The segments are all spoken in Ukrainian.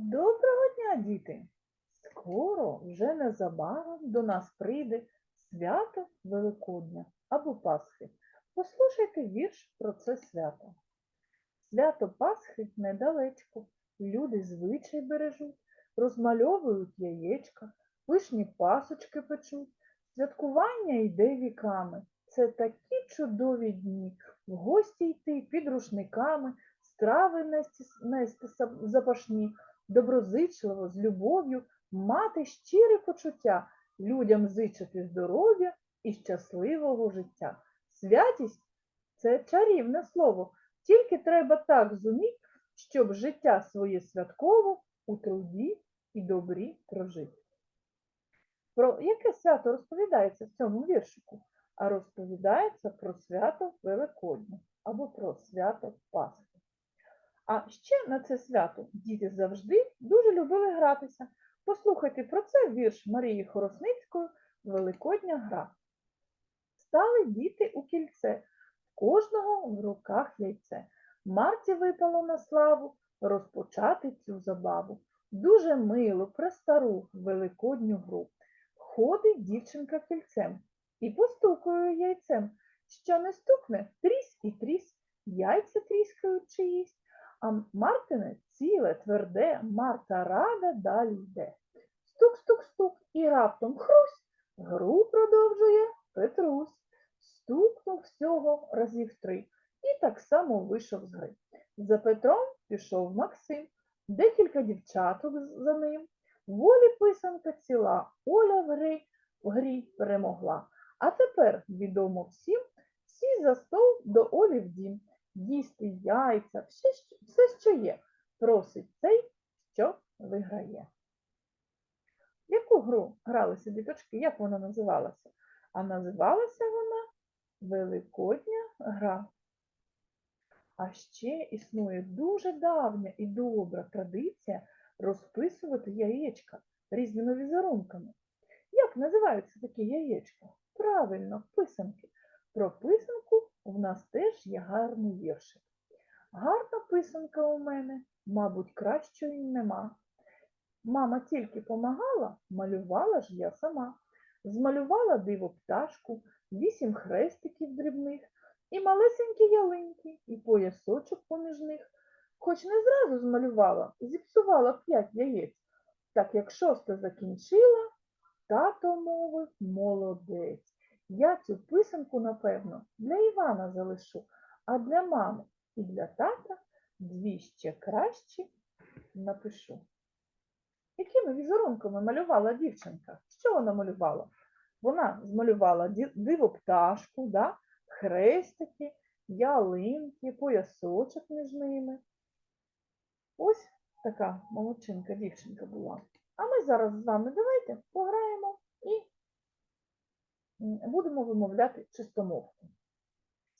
Доброго дня, діти! Скоро, вже незабаром до нас прийде свято Великодня або Пасхи. Послухайте вірш про це свято. Свято Пасхи недалечко, люди звичай бережуть, розмальовують яєчка, пишні пасочки печуть. Святкування йде віками. Це такі чудові дні. В гості йти під рушниками, страви нести, нести запашні, доброзичливо, з любов'ю, мати щире почуття, людям зичити здоров'я і щасливого життя. Святість це чарівне слово, тільки треба так зуміти, щоб життя своє святково у труді і добрі прожити. Про яке свято розповідається в цьому віршику? А розповідається про свято Великодня або про свято Пасхи. А ще на це свято діти завжди дуже любили гратися. Послухайте про це вірш Марії Хоросницької Великодня гра. Стали діти у кільце, кожного в руках яйце. Марті випало на славу розпочати цю забаву. Дуже мило, престару великодню гру. Ходить дівчинка кільцем і постукує яйцем. Що не стукне, трісь і трісь, яйця тріскають чиїсь. А Мартине ціле, тверде, Марта рада далі йде. Стук-стук-стук і раптом хрусь, гру продовжує Петрусь. Стукнув всього разів три і так само вийшов з гри. За Петром пішов Максим, декілька дівчаток за ним. Волі писанка ціла, Оля в грі, в грі перемогла. А тепер відомо всім, всі за стол до Олі в дім їсти яйця, все, все, що є, просить цей, що виграє. Яку гру гралися діточки? Як вона називалася? А називалася вона Великодня гра. А ще існує дуже давня і добра традиція розписувати яєчка різними візерунками. Як називаються такі яєчка? Правильно, писанки. Про писанку в нас теж є гарний віршик. Гарна писанка у мене, мабуть, кращої нема. Мама тільки помагала, малювала ж я сама. Змалювала диво пташку, вісім хрестиків дрібних, і малесенькі ялинки, і поясочок поміж них. Хоч не зразу змалювала, зіпсувала п'ять яєць. Так як шосте закінчила, тато мовив молодець. Я цю писанку, напевно, для Івана залишу, а для мами і для тата дві ще кращі напишу. Якими візерунками малювала дівчинка? Що вона малювала? Вона змалювала диво пташку, да? хрестики, ялинки, поясочок між ними. Ось така молодчинка дівчинка була. А ми зараз з вами давайте пограємо і будемо вимовляти чистомовку.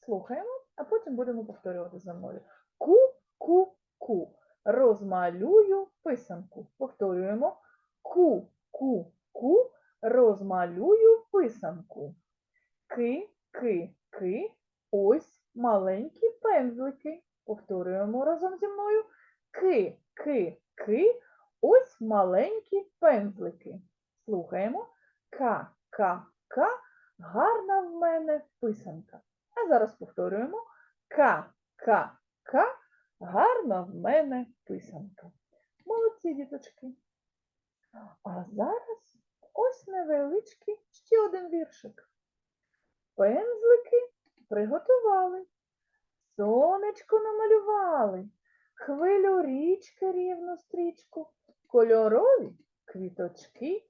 Слухаємо, а потім будемо повторювати за мною. Ку-ку-ку. Розмалюю писанку. Повторюємо. Ку-ку-ку. Розмалюю писанку. Ки-ки-ки. Ось маленькі пензлики. Повторюємо разом зі мною. Ки-ки-ки. Ось маленькі пензлики. Слухаємо. Ка-ка-ка. Гарна в мене писанка. А зараз повторюємо. Ка-ка-ка. Гарна в мене писанка. Молодці, діточки. А зараз ось невеличкий ще один віршик. Пензлики приготували, сонечко намалювали, хвилю річки рівну стрічку, кольорові квіточки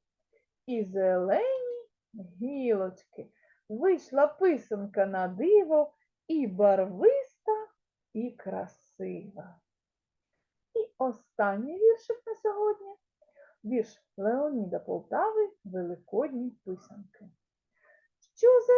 і зелені гілочки. Вийшла писанка на диво і барвиста, і красива. І останній віршик на сьогодні. Вірш Леоніда Полтави Великодні писанки. Що за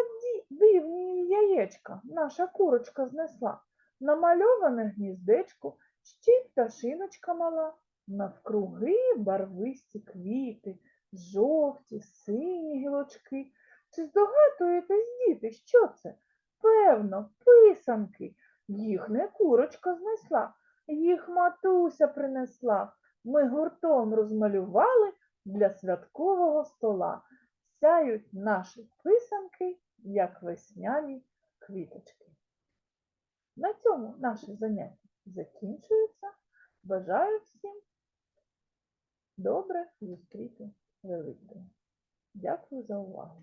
дивні яєчка наша курочка знесла? Намальоване гніздечко, ще й пташиночка мала. Навкруги барвисті квіти, жовті, сині гілочки. Чи здогадуєтесь, діти, що це? Певно, писанки. Їх не курочка знесла, їх матуся принесла. ми гуртом розмалювали для святкового стола. Сяють наші писанки, як весняні квіточки. На цьому наше заняття закінчується. Бажаю всім добре зустріти Великдень. Дякую за увагу.